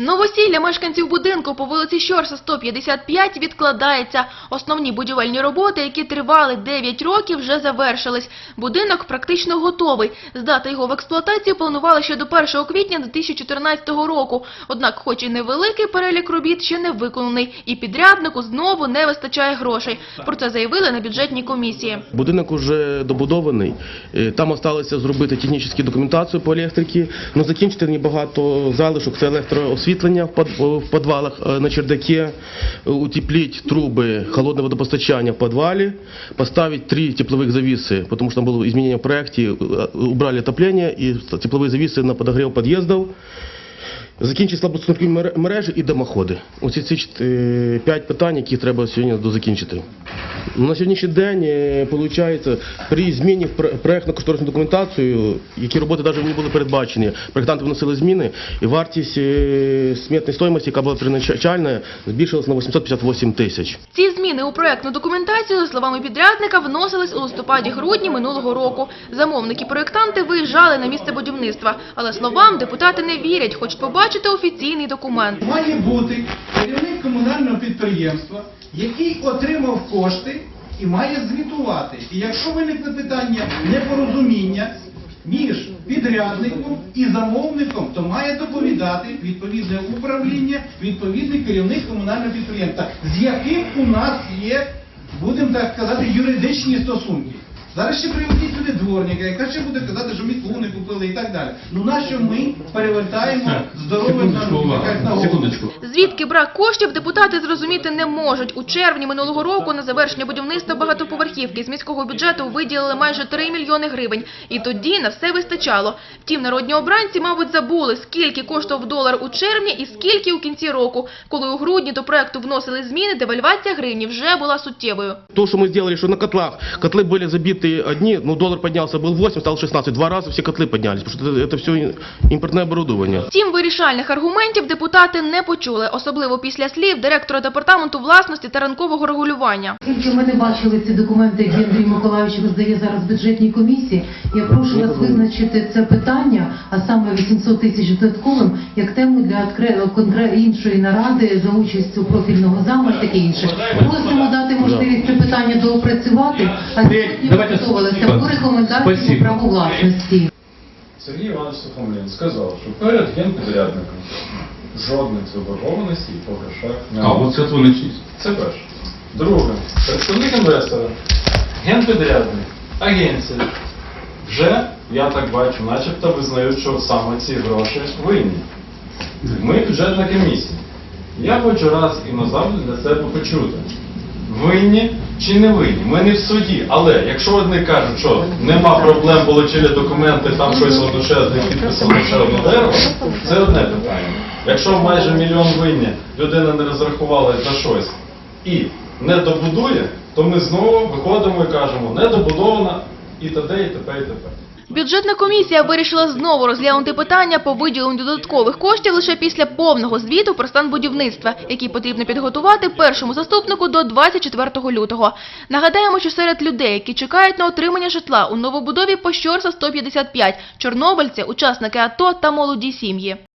Новосілля мешканців будинку по вулиці Щорса 155 відкладається. Основні будівельні роботи, які тривали 9 років, вже завершились. Будинок практично готовий. Здати його в експлуатацію планували ще до 1 квітня 2014 року. Однак, хоч і невеликий перелік робіт ще не виконаний, і підряднику знову не вистачає грошей. Про це заявили на бюджетній комісії. Будинок вже добудований. Е, Там залишилося зробити технічну документацію по електриці. Ну, закінчити небагато залишок. Це електроосвітлення в в підвалах е, на чердаке, е, утепліть труби холодного водопостачання в підвалі, поставити три теплових завіси, тому що там було змінення в проєкті, е, убрали отоплення і теплові завіси на подогрів під'їздів. Закінчити слабостійкі мережі і димоходи. Оці ці п'ять питань, які треба сьогодні дозакінчити. На сьогоднішній день, виходить, при зміні в пр- проектно-кошторисну документацію, які роботи навіть не були передбачені, проєктанти вносили зміни, і вартість е, смітної стоїмості, яка була первоначальна, збільшилась на 858 тисяч. Ці зміни у проектну документацію, за словами підрядника, вносились у листопаді-грудні минулого року. Замовники-проєктанти виїжджали на місце будівництва. Але словам депутати не вірять, хочуть побачити офіційний документ. Має бути керівник комунального підприємства, який отримав кошти і має звітувати. І якщо виникне питання непорозуміння між підрядником і замовником, то має доповідати відповідне управління, відповідний керівник комунального підприємства, з яким у нас є, будемо так сказати, юридичні стосунки. Зараз ще приведіть сюди дворника, яка ще буде казати, що мітлу не купили і так далі. Ну нащо ми перевертаємо здоровим на? секундочку. Звідки брак коштів депутати зрозуміти не можуть. У червні минулого року на завершення будівництва багатоповерхівки з міського бюджету виділили майже 3 мільйони гривень. І тоді на все вистачало. Втім, народні обранці, мабуть, забули, скільки коштував долар у червні і скільки у кінці року. Коли у грудні до проекту вносили зміни, девальвація гривні вже була суттєвою. То, что мы сделали, что на котлах, котлы были забиты одни, ну доллар поднялся, был 8, стал 16, два раза все котлы поднялись, потому что это, это все импортное оборудование. Втім, вирішальних аргументів депутати не почули, особливо після слів директора департаменту власності та ринкового регулювання. Оскільки ми не бачили ці документи, які Андрій Миколаївич роздає зараз бюджетній комісії, я прошу вас визначити це питання, а саме 800 тисяч додатковим, як тему для іншої наради за участю профільного заму таке інше. Просимо дати можливість це питання доопрацювати, а сьогодні готувалися по рекомендаціям Спасибо. праву власності. Сергій Іванович Сухомлін сказав, що перед генпідрядником жодних заборгованостей по грошах А, немає. от це начість. Це перше. Друге, представник інвестора, генпідрядник, агенція вже, я так бачу, начебто визнають, що саме ці гроші винні. Ми бюджетна комісія. Я хочу раз і назавжди для себе почути. Винні чи не винні? Ми не в суді. Але якщо одні кажуть, що нема проблем, отримали документи, там щось одночасне підписано ще одне дерево, це одне питання. Якщо майже мільйон винні, людина не розрахувала за щось і не добудує, то ми знову виходимо і кажемо, не добудовано і т.д. і т.п. і т.п. Бюджетна комісія вирішила знову розглянути питання по виділенню додаткових коштів лише після повного звіту про стан будівництва, який потрібно підготувати першому заступнику до 24 лютого. Нагадаємо, що серед людей, які чекають на отримання житла у новобудові по Щорса 155, чорнобильці, учасники АТО та молоді сім'ї.